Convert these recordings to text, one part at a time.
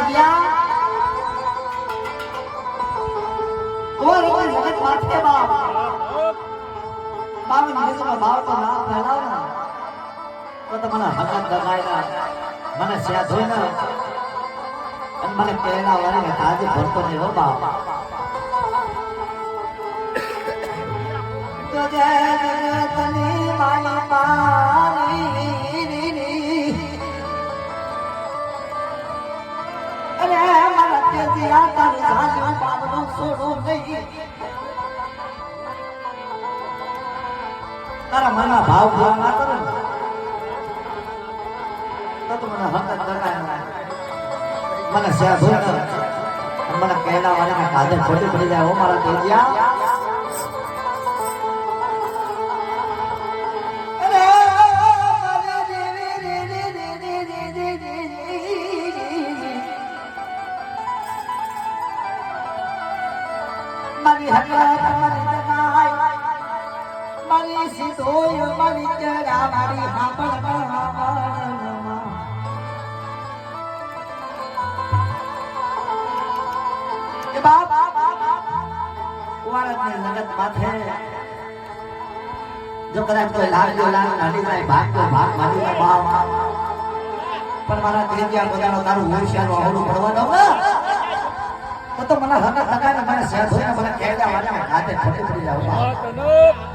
દેવ્યા core કોઈ જગત તો મને હકત દગાયના મને સ્યા અને મને પહેલા વાળા તાજે ભરતો નહીં હો છોડું નહીં તારા મના ભાવ ભાવ ના કરો ને. તો મને હકત ગણાય મને સહેજ મને કહેલા વાળાને કાદર ખોટી પડી જાય, ઓ મારા દેજિયા મારી હકત મારી જગાય મારી સીધોય મારી જરા મારી હાપણ માથે જો કદાચ કોઈ લાગ જો લાગ ભાગ તો પણ મારા ત્રીજા બધાનો તારું હોશિયારનું આવડું પડવા હું તો મને હગા હગા ને મને સેન્સ ને મને કહેવા વાળા હાથે ઠપી પડી જાવ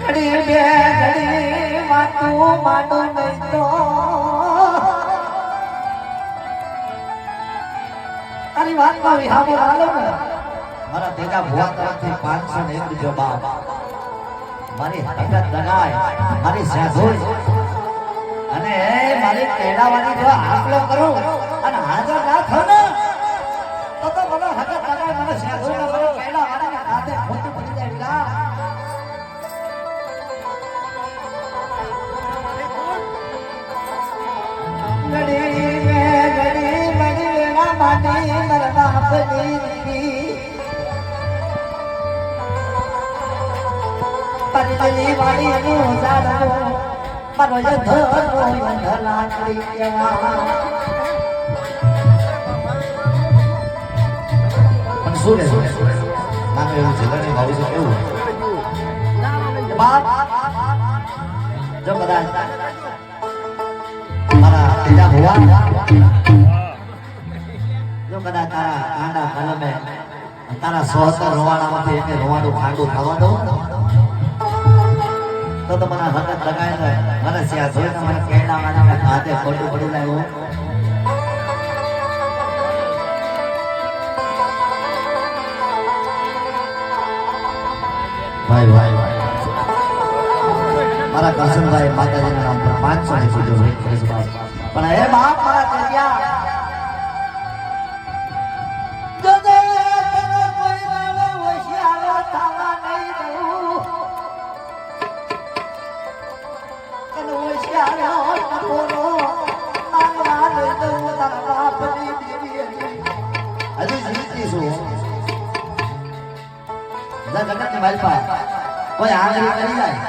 ઘડી બે ઘડી વાતું માટો નઈતો તારી વાતમાં વિહામો હાલો ને. મારા ભેગા ભુવા તરફથી પાંચસો ને એક રૂપિયો બાપ. મારી હકીકત ગણાય મારી સાધોઈ અને મારી કેળાવાની જો આકલો કરું અને હાજર ના થયો ને, તો તો મને હકીકત દગાય મને સહેજોઈ ને મને કેળાવાની હાથે ખોટી પડી જાય વિલા. ઘડી વેળા મારો શું લે એવું ઝઘડની ભાવી છે કેવું બાપ જો બધા મારા જો કદાચ તારા કાંડા કલમે તારા સોહતર રોવાણામાંથી એટલે રોવાનું ખાંડું થવા દો તો તમારા હરકત લગાય જાય મને સ્યા જોઈને મને કેળા વાળા હાથે ખોટું પડી ભાઈ ભાઈ મારા કરશનભાઈ માતાજીના નામ પર પાંચસો ની પણ હે બાપ, મારા તેજિયા માલપા કોઈ આંગળી કરી જાય.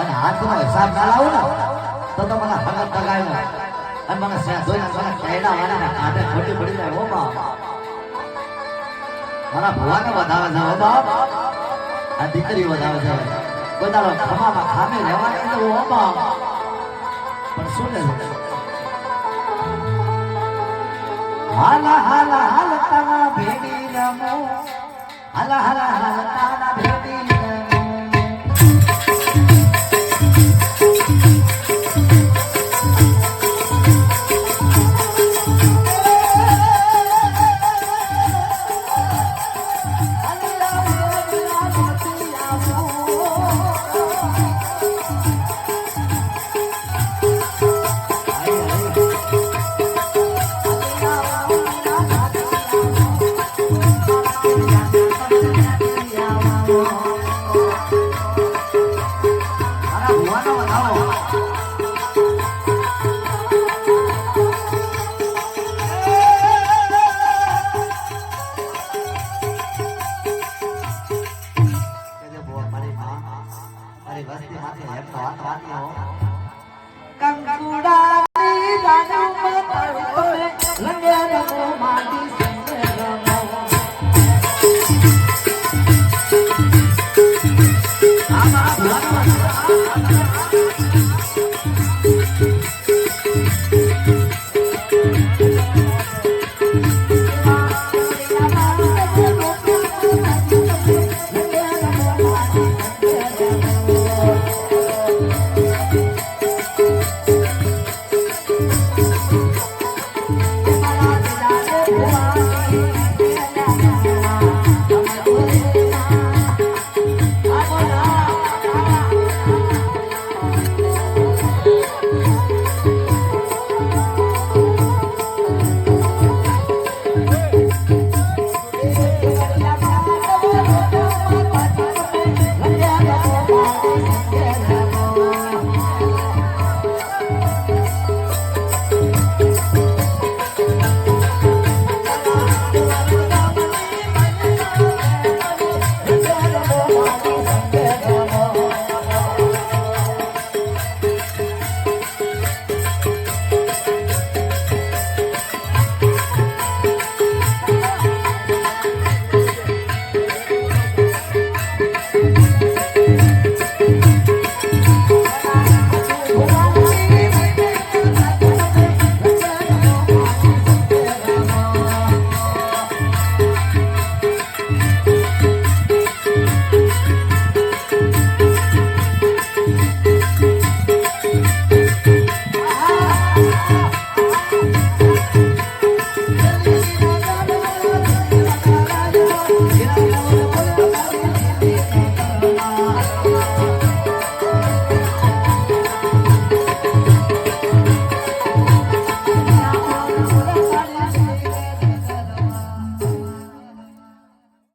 અને હાથનો હિસાબ ના લાવું ને, તો તો મને હગત ને. અને મને સ્યા જોઈને મને કેડા વાળા હાથે ખોટી પડી જાય. ઓ બાપ. મારા ભુવાને વધાવે છે ઓ બાપ. આ દીકરી વધાવે છે. કોઈ તારો ખમામાં ખામે રહેવાની તો ઓ બાપ. પણ શું ને હાલ હાલ હાલ તારા ભેડી રમો. હાલ હાલ હાલ તારા ભેડી อนถอนหนู